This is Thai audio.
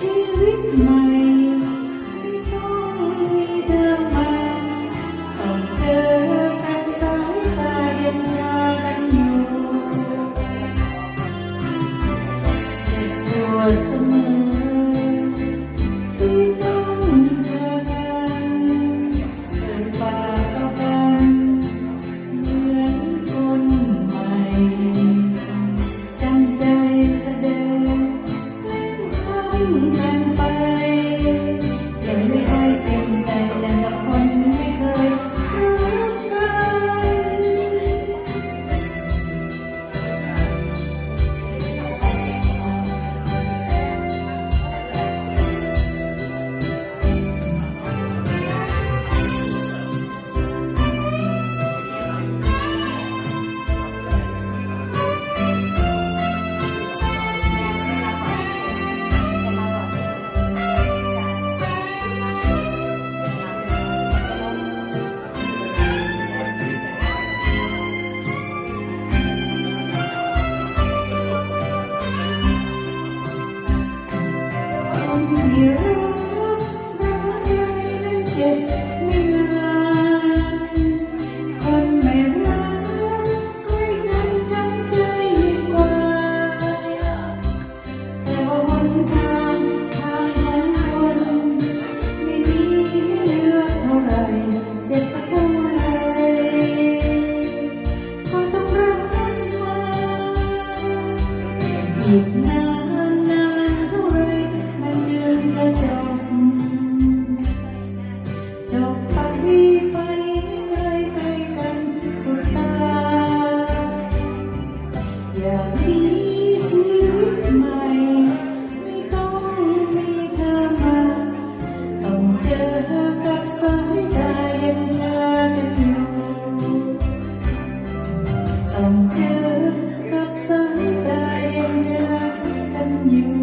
to my. จ็บไคนไม่รักใกล้กันจำใจยิ่งกว่า แต่ว่นทางทางหนทนไม่มีเลือกเท่าไหร่จ็สักเท่าไหร่ก็ต้องรับมันมาหยิ you.